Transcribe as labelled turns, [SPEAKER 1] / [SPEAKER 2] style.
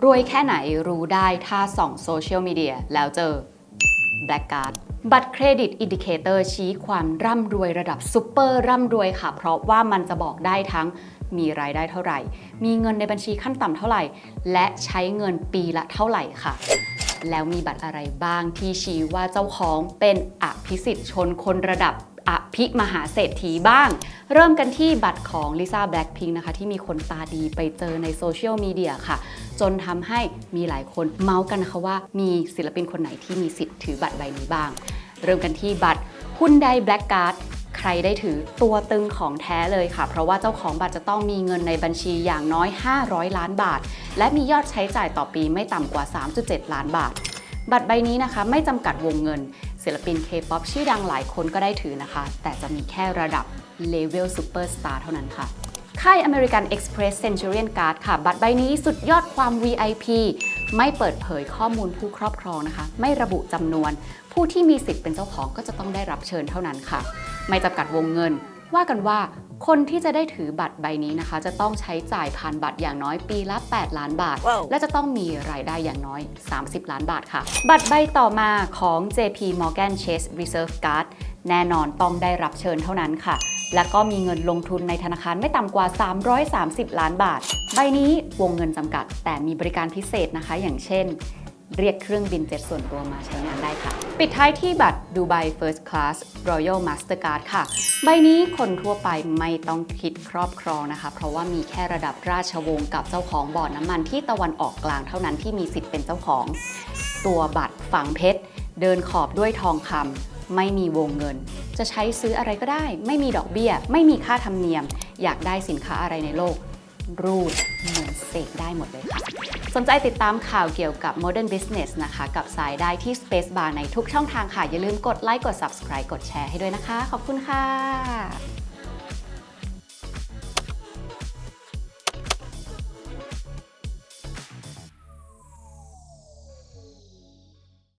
[SPEAKER 1] รวยแค่ไหนรู้ได้ถ้าส่องโซเชียลมีเดียแล้วเจอแบล็กการ์ดบัตรเครดิตอินดิเคเตอร์ชี้ความร่ำรวยระดับซูเปอร์ร่ำรวยค่ะ เพราะว่ามันจะบอกได้ทั้งมีรายได้เท่าไหร่ มีเงินในบัญชีขั้นต่ำเท่าไหร่ และใช้เงินปีละเท่าไหร่ค่ะ แล้วมีบัตรอะไรบ้างที่ชี้ว่าเจ้าของเป็นอภิสิทธิ์ชนคนระดับอภิมหาเศรษฐีบ้าง เริ่มกันที่บัตรของลิซ่าแบล็คพิงนะคะ ที่มีคนตาดีไปเจอในโซเชียลมีเดียค่ะ จนทำให้มีหลายคนเมาส์กันนะคะว่ามีศิลปินคนไหนที่มีสิทธิ์ถือบัตรใบนี้บ้าง เริ่มกันที่บัตรหุ้นไดแบล็กการ์ด รได้ถือตัวตึงของแท้เลยค่ะ เพราะว่าเจ้าของบัตรจะต้องมีเงินในบัญชีอย่างน้อย 500 ล้านบาท และมียอดใช้จ่ายต่อปีไม่ต่ำกว่า 3.7 ล้านบาท บัตรใบนี้นะคะไม่จำกัดวงเงิน ศิลปิน K-POP ชื่อดังหลายคนก็ได้ถือนะคะ แต่จะมีแค่ระดับเลเวลซูเปอร์สตาร์เท่านั้นค่ะค่าย American Express Centurion Card ค่ะ บัตรใบนี้สุดยอดความ VIP ไม่เปิดเผยข้อมูลผู้ครอบครองนะคะ ไม่ระบุจำนวน ผู้ที่มีสิทธิ์เป็นเจ้าของก็จะต้องได้รับเชิญเท่านั้นค่ะ ไม่จำกัดวงเงิน ว่ากันว่าคนที่จะได้ถือบัตรใบนี้นะคะ จะต้องใช้จ่ายผ่านบัตรอย่างน้อยปีละ 8 ล้านบาท
[SPEAKER 2] ว้าว
[SPEAKER 1] และจะต้องมีรายได้อย่างน้อย 30 ล้านบาทค่ะ บัตรใบต่อมาของ JP Morgan Chase Reserve Card แน่นอนต้องได้รับเชิญเท่านั้นค่ะ และก็มีเงินลงทุนในธนาคารไม่ต่ำกว่า 330 ล้านบาท ใบนี้วงเงินจำกัด แต่มีบริการพิเศษนะคะ อย่างเช่น เรียกเครื่องบินเจ็ตส่วนตัวมาใช้งานได้ค่ะ ปิดท้ายที่บัตร Dubai First Class Royal Mastercard ค่ะ ใบนี้คนทั่วไปไม่ต้องคิดครอบครองนะคะ เพราะว่ามีแค่ระดับราชวงศ์กับเจ้าของบ่อน้ำมันที่ตะวันออกกลางเท่านั้นที่มีสิทธิ์เป็นเจ้าของ ตัวบัตรฝังเพชร เดินขอบด้วยทองคำไม่มีวงเงิน จะใช้ซื้ออะไรก็ได้ ไม่มีดอกเบี้ย ไม่มีค่าธรรมเนียม อยากได้สินค้าอะไรในโลก รูดเหมือนเสกได้หมดเลยค่ะ สนใจติดตามข่าวเกี่ยวกับ Modern Business นะคะ กับสายได้ที่ Space Bar ในทุกช่องทางค่ะ อย่าลืมกดไลค์กด Subscribe กดแชร์ให้ด้วยนะคะ ขอบคุณค่ะ